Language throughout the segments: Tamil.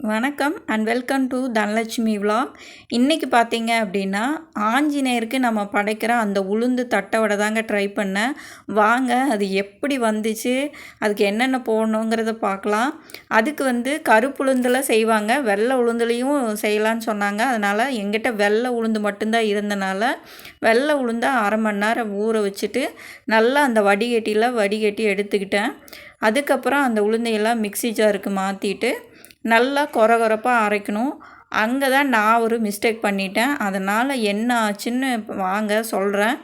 வணக்கம் and welcome to Dhanalakshmi vlog இன்றைக்கி பார்த்தீங்க அப்படின்னா ஆஞ்சநேயருக்கு நம்ம படைக்கிற அந்த உளுந்து தட்டை தாங்க ட்ரை பண்ணேன். வாங்க அது எப்படி வந்துச்சு அதுக்கு என்னென்ன போடணுங்கிறத பார்க்கலாம். அதுக்கு வந்து கருப்புளுந்தில் செய்வாங்க வெள்ளை உளுந்துலேயும் செய்யலான்னு சொன்னாங்க. அதனால் எங்கிட்ட வெள்ளை உளுந்து மட்டும்தான் இருந்தனால வெள்ளை உளுந்தை அரை மணி நேரம் ஊற வச்சுட்டு நல்லா அந்த வடிகட்டியில் வடிகட்டி எடுத்துக்கிட்டேன். அதுக்கப்புறம் அந்த உளுந்தையெல்லாம் மிக்சி ஜாருக்கு மாற்றிட்டு நல்லா கொர கொரப்பாக அரைக்கணும். அங்கே தான் நான் ஒரு மிஸ்டேக் பண்ணிட்டேன். அதனால் என்ன ஆச்சுன்னு வாங்க சொல்கிறேன்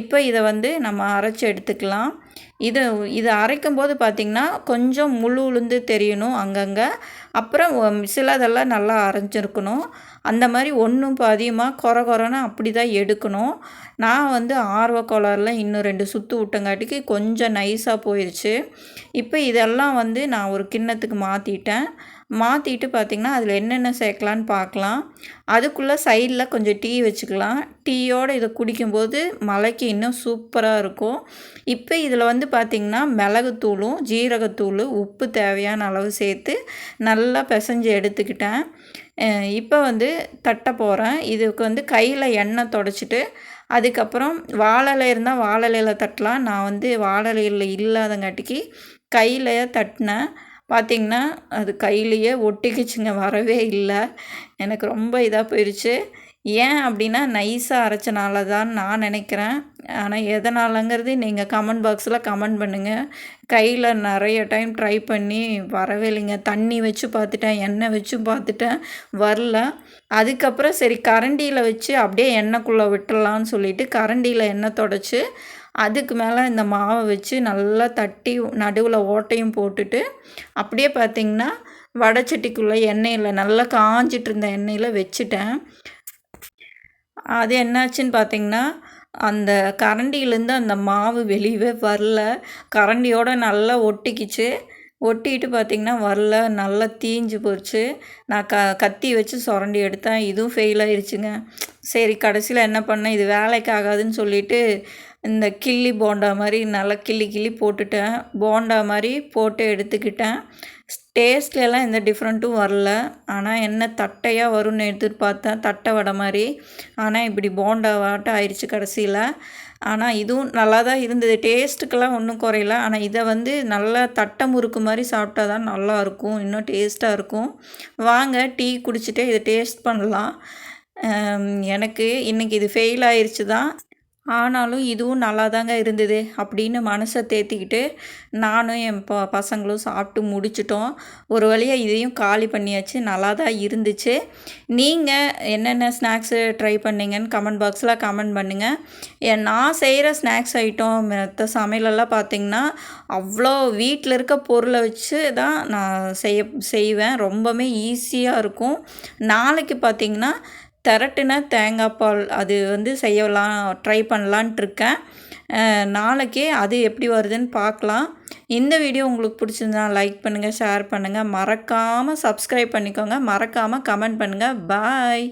இப்போ இதை வந்து நம்ம அரைச்சி எடுத்துக்கலாம். இது இதை அரைக்கும் போது பார்த்திங்கன்னா கொஞ்சம் முழு உளுந்து தெரியணும் அங்கங்கே. அப்புறம் சிலதெல்லாம் நல்லா அரைஞ்சிருக்கணும். அந்த மாதிரி ஒன்றும் இப்போ அதிகமாக குறை குறைன்னு அப்படி தான் எடுக்கணும். நான் வந்து ஆர்வ கோளாறில் இன்னும் ரெண்டு சுற்று விட்டங்காட்டிக்கு கொஞ்சம் நைஸாக போயிடுச்சு இப்போ இதெல்லாம் வந்து நான் ஒரு கிண்ணத்துக்கு மாற்றிட்டேன் மாற்றிட்டு பார்த்திங்கன்னா அதில் என்னென்ன சேர்க்கலான்னு பார்க்கலாம் அதுக்குள்ளே சைடில் கொஞ்சம் டீ வச்சுக்கலாம். டீயோடு இதை குடிக்கும்போது மலைக்கு இன்னும் சூப்பராக இருக்கும். இப்போ இதில் வந்து பார்த்திங்கன்னா மிளகுத்தூளும் ஜீரகத்தூள் உப்பு தேவையான அளவு சேர்த்து நல்லா பிசைஞ்சு எடுத்துக்கிட்டேன். இப்போ வந்து தட்ட போகிறேன் இதுக்கு வந்து கையில் எண்ணெய் தொடச்சிட்டு அதுக்கப்புறம் வாழலை இருந்தால் வாழலையில் தட்டலாம். நான் வந்து வாழலையில் இல்லாதங்காட்டிக்கு கையில் தட்டினேன். பார்த்திங்கன்னா அது கையிலேயே ஒட்டிக்கிச்சுங்க வரவே இல்லை. எனக்கு ரொம்ப இதாக போயிடுச்சு ஏன் அப்படின்னா நைஸாக அரைச்சனால தான் நான் நினைக்கிறேன். ஆனால் எதனாலங்கிறது நீங்கள் கமெண்ட் பாக்ஸில் கமெண்ட் பண்ணுங்கள் கையில் நிறைய டைம் ட்ரை பண்ணி வரவே இல்லைங்க. தண்ணி வச்சு பார்த்துட்டேன் எண்ணெய் வச்சு பார்த்துட்டேன் வரல. அதுக்கப்புறம் சரி கரண்டியில் வச்சு அப்படியே எண்ணெய்க்குள்ளே விட்டுடலான்னு சொல்லிவிட்டு கரண்டியில் எண்ணெய் தொடச்சி அதுக்கு மேலே இந்த மாவை வச்சு நல்லா தட்டி நடுவில் ஓட்டையும் போட்டுட்டு அப்படியே பார்த்திங்கன்னா வடச்சட்டிக்குள்ளே எண்ணெயில் நல்லா காஞ்சிட்டு இருந்த எண்ணெயில் வச்சுட்டேன். அது என்னாச்சுன்னு பார்த்திங்கன்னா அந்த கரண்டியிலேருந்து அந்த மாவு வெளியவே வரல. கரண்டியோடு நல்லா ஒட்டிக்கிச்சு. ஒட்டிட்டு பார்த்திங்கன்னா வரல. நல்லா தீஞ்சு போச்சு. நான் க கத்தி வச்சு சுரண்டி எடுத்தேன். இதுவும் ஃபெயில் ஆயிடுச்சுங்க சரி கடைசியில் என்ன பண்ணேன்? இது வேலைக்கு ஆகாதுன்னு சொல்லிவிட்டு இந்த கிள்ளி போண்டா மாதிரி நல்லா கிள்ளி கிள்ளி போட்டுட்டேன். போண்டா மாதிரி போட்டு எடுத்துக்கிட்டேன். டேஸ்ட்லலாம் எந்த டிஃப்ரெண்ட்டும் வரல. ஆனால் என்ன தட்டையாக வரும்னு எதிர்பார்த்தேன் தட்டை வடை மாதிரி. ஆனால் இப்படி போண்டா வாட்டம் ஆயிடுச்சு கடைசியில். ஆனால் இதுவும் நல்லா தான் இருந்தது. டேஸ்ட்டுக்கெல்லாம் ஒன்றும் குறையல. ஆனால் இதை வந்து நல்லா தட்டை முறுக்கு மாதிரி சாப்பிட்டா தான் நல்லாயிருக்கும். இன்னும் டேஸ்ட்டாக இருக்கும். வாங்க டீ குடிச்சிட்டு இதை டேஸ்ட் பண்ணலாம். எனக்கு இன்றைக்கி இது ஃபெயில் ஆயிடுச்சு தான். ஆனாலும் இதுவும் நல்லா தாங்க இருந்தது அப்படின்னு மனசை தேத்திக்கிட்டு நானும் என் ப பசங்களும் சாப்பிட்டு முடிச்சிட்டோம். ஒரு வழியாக இதையும் காலி பண்ணியாச்சு. நல்லா தான் இருந்துச்சு. நீங்கள் என்னென்ன ஸ்நாக்ஸு ட்ரை பண்ணிங்கன்னு கமெண்ட் பாக்ஸில் கமெண்ட் பண்ணுங்கள் நான் செய்கிற ஸ்நாக்ஸ் ஐட்டம் மற்ற சமையலெல்லாம் பார்த்திங்கன்னா அவ்வளோ வீட்டில் இருக்க பொருளை வச்சு தான் நான் செய்ய செய்வேன். ரொம்பவுமே ஈஸியாக இருக்கும். நாளைக்கு பார்த்திங்கன்னா திரட்டுன தேங்காய் பால் அது வந்து செய்யலாம் ட்ரை பண்ணலான்ட்டு இருக்கேன் நாளைக்கே அது எப்படி வருதுன்னு பார்க்கலாம். இந்த வீடியோ உங்களுக்கு பிடிச்சிருந்தா லைக் பண்ணுங்கள் ஷேர் பண்ணுங்கள் மறக்காமல் சப்ஸ்கிரைப் பண்ணிக்கோங்க. மறக்காமல் கமெண்ட் பண்ணுங்கள் பாய்